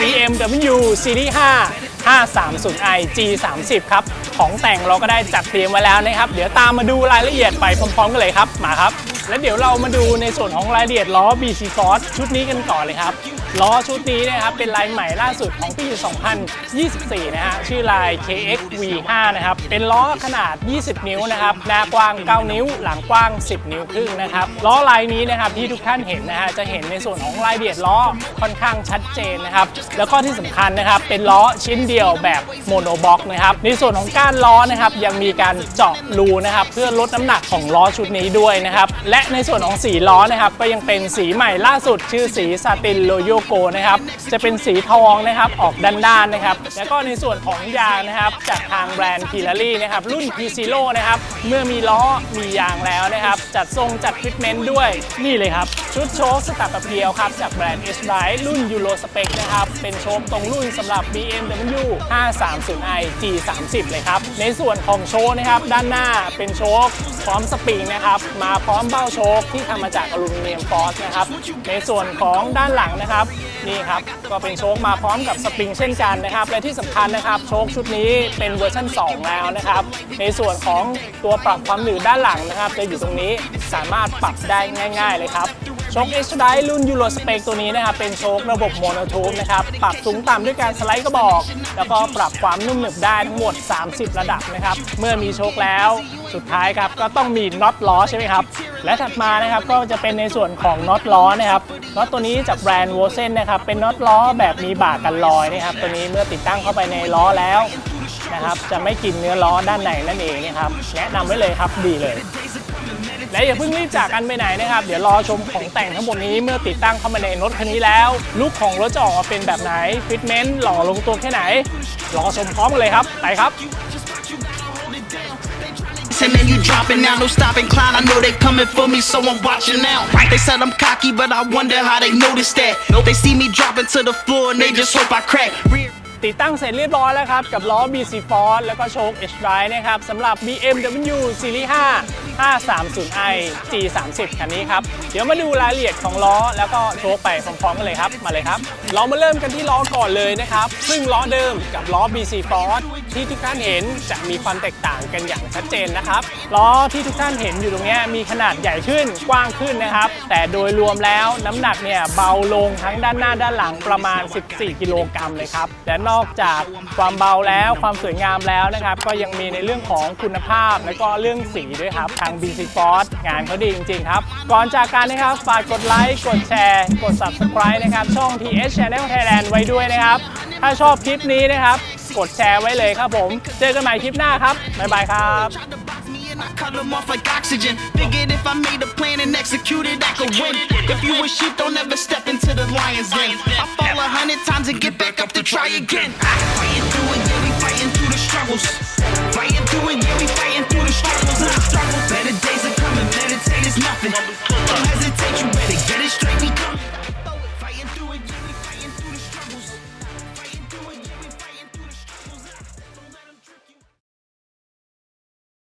BMW Series 5 530i G30 ครับ ของแต่งเราก็ได้จัดเตรียมไว้แล้วนะครับ เดี๋ยวตามมาดูรายละเอียดไปพร้อมๆกันเลยครับ มาครับ และเดี๋ยวเรามาดูในส่วนของรายละเอียดล้อ BC Force ชุดนี้กันก่อนเลยครับ ล้อชุดนี้นะครับเป็นลายใหม่ล่าสุดของปี 2024 นะฮะชื่อลาย KX V5 นะครับ เป็นล้อขนาด 20 นิ้วนะครับ หน้ากว้าง 9 นิ้ว หลังกว้าง 10 นิ้วครึ่งนะครับล้อลายนี้นะครับที่ทุกท่านเห็นนะฮะจะเห็นในส่วนของรายละเอียดล้อค่อนข้างชัดเจนนะครับแล้วก็ที่สำคัญนะครับเป็นล้อชิ้นเดียวแบบโมโนบ็อกนะครับในส่วนของก้านล้อนะครับยังมีการเจาะรูนะครับเพื่อลดน้ำหนักของล้อชุดนี้ด้วยนะครับและในส่วนของสีล้อนะครับก็ยังเป็นสีใหม่ล่าสุด ชื่อสีซาตินโลโยโกนะครับจะเป็นสีทองนะครับออกด้านๆนะครับแล้วก็ในส่วนของยางนะครับจากทางแบรนด์พิลารี่นะครับรุ่น p ีซีโนะครับเมื่อมีล้อมียางแล้วนะครับจัดทรงจัดฟิตเมนต์ด้วยนี่เลยครับ ชุดโชคสตับเพียวครับ จากแบรนด์ S r i d e รุ่น Euro Spec นะครับ เป็นโชคตรงรุ่นสำหรับ BMW 530i G30 เลยครับ ในส่วนของโชคนะครับ ด้านหน้าเป็นโชคพร้อมสปริงนะครับ มาพร้อมเบ้าโชคที่ทำมาจากอลูมิเนียมฟอสนะครับ ในส่วนของด้านหลังนะครับนี่ครับ ก็เป็นโชคมาพร้อมกับสปริงเช่นกันนะครับ และที่สำคัญนะครับ โชคชุดนี้เป็นเวอร์ชัน2 แล้วนะครับ ในส่วนของตัวปรับความหนืดด้านหลังนะครับ จะอยู่ตรงนี้สามารถปรับได้ง่าย ๆ เลยครับ โชค H d i รุ่น Euro Spec ตัวนี้นะครับเป็นโชคระบบโมโนทูบนะครับปรับสูงต่ำด้วยการสไลด์กระบอก แล้วก็ปรับความนุ่มหนึบได้ทั้งหมด 30 ระดับนะครับเมื่อมีโชคแล้วสุดท้ายครับก็ต้องมีน็อตล้อใช่ไหมครับและถัดมานะครับก็จะเป็นในส่วนของน็อตล้อนะครับน็อตตัวนี้จากแบรนด์ w o s e n นะครับเป็นน็อตล้อแบบมีบ่ากันลอยนะครับตัวนี้เมื่อติดตั้งเข้าไปในล้อแล้วนะครับจะไม่กินเนื้อล้อด้านในนั่นเองนะครับแนะนำไว้เลยครับดีเลย และอย่าเพิ่งรีบจากกันไปไหนนะครับ เดี๋ยวรอชมของแต่งทั้งหมดนี้เมื่อติดตั้งเข้ามาในรถคันนี้แล้ว ลุคของรถจะออกมาเป็นแบบไหนฟิตเมนต์หล่อลงตัวแค่ไหน รอชมพร้อมกันเลยครับไปครับ And then you dropping now, no stopping clown. I know they coming for me, so I'm watching out. They said I'm cocky, but I wonder how they noticed that. They see me dropping to the floor and they just hope I crack. ติดตั้งเสร็จเรียบร้อยแล้วครับ กับล้อ BC Force แล้วก็โชค H Drive นะครับสำหรับ BMW Series 5 530i G30 คันนี้ครับ เดี๋ยวมาดูรายละเอียดของล้อแล้วก็โชคไปพร้อมๆกันเลยครับ มาเลยครับ เรามาเริ่มกันที่ล้อก่อนเลยนะครับ ซึ่งล้อเดิมกับล้อ BC Force ที่ทุกท่านเห็นจะมีความแตกต่างกันอย่างชัดเจนนะครับล้อที่ทุกท่านเห็นอยู่ตรงนี้มีขนาดใหญ่ขึ้นกว้างขึ้นนะครับ แต่โดยรวมแล้วน้ำหนักเนี่ยเบาลงทั้งด้านหน้าด้านหลังประมาณ 14 กิโลกรัมเลยครับและนอกอกจากความเบาแล้วความสวยงามแล้วนะครับ ก็ยังมีในเรื่องของคุณภาพ และก็เรื่องสีด้วยครับ ทาง BC Force งานเขาดีจริง ๆ ครับ ก่อนจากกันนะครับ ฝากกดไลค์กดแชร์ กด Subscribe นะครับ ช่อง TH Channel Thailand ไว้ด้วยนะครับ ถ้าชอบคลิปนี้นะครับ กดแชร์ไว้เลยครับผม เจอกันใหม่คลิปหน้าครับบ๊ายบายครับ I cut them off like oxygen. Figured if I made executed, I could win. If you a sheep, don't ever step into the lion's den. I fall a hundred times and get back up to try again. I fighting through it, yeah, we fighting through the struggles. Fighting through it, yeah, we fighting through the struggles. And